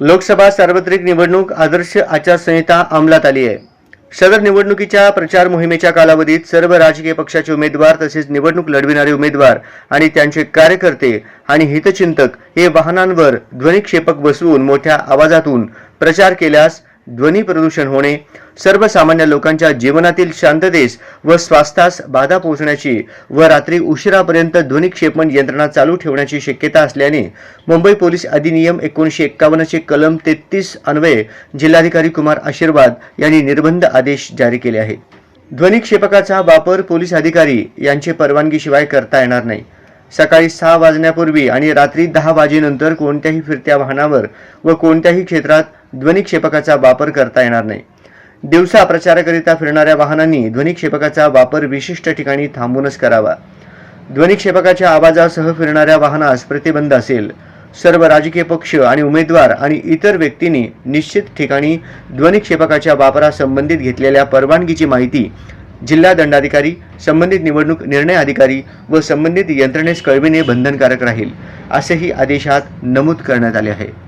लोकसभा सार्वत्रिक निवडणूक आदर्श आचारसंहिता अंमलात आली आहे. सदर निवडणुकीच्या प्रचार मोहिमेच्या कालावधीत सर्व राजकीय पक्षाचे उमेदवार तसेच निवडणूक लढविणारे उमेदवार आणि त्यांचे कार्यकर्ते आणि हितचिंतक हे वाहनांवर ध्वनिक्षेपक बसवून मोठ्या आवाजातून प्रचार केल्यास ध्वनी प्रदूषण होणे सर्वसामान्य लोकांच्या जीवनातील शांततेस व स्वास्थ्यास बाधा पोहोचण्याची व रात्री उशिरापर्यंत ध्वनिक्षेपण यंत्रणा चालू ठेवण्याची शक्यता असल्याने मुंबई पोलीस अधिनियम एकोणीसशे एक्कावन्नचे कलम तेहतीस अन्वये जिल्हाधिकारी कुमार आशीर्वाद यांनी निर्बंध आदेश जारी केले आहे ध्वनिक्षेपकाचा वापर पोलीस अधिकारी यांचे परवानगीशिवाय करता येणार नाही. सकाळी सहा वाजण्यापूर्वी आणि रात्री दहा वाजेनंतर कोणत्याही फिरत्या वाहनावर व कोणत्याही क्षेत्रात ध्वनिक्षेपकाचा वापर करता येणार नाही. दिवसा प्रचाराकरिता फिरणाऱ्या वाहनांनी ध्वनिक्षेपकाचा वापर विशिष्ट ठिकाणी थांबूनच करावा. ध्वनिक्षेपकाच्या आवाजासह फिरणाऱ्या वाहनास प्रतिबंध असेल. सर्व राजकीय पक्ष आणि उमेदवार आणि इतर व्यक्तींनी निश्चित ठिकाणी ध्वनिक्षेपकाच्या वापरासंबंधित घेतलेल्या परवानगीची माहिती जिल्हा दंडाधिकारी संबंधित निवडणूक निर्णय अधिकारी व संबंधित यंत्रणेस कळविणे बंधनकारक राहील असेही आदेशात नमूद करण्यात आले आहे.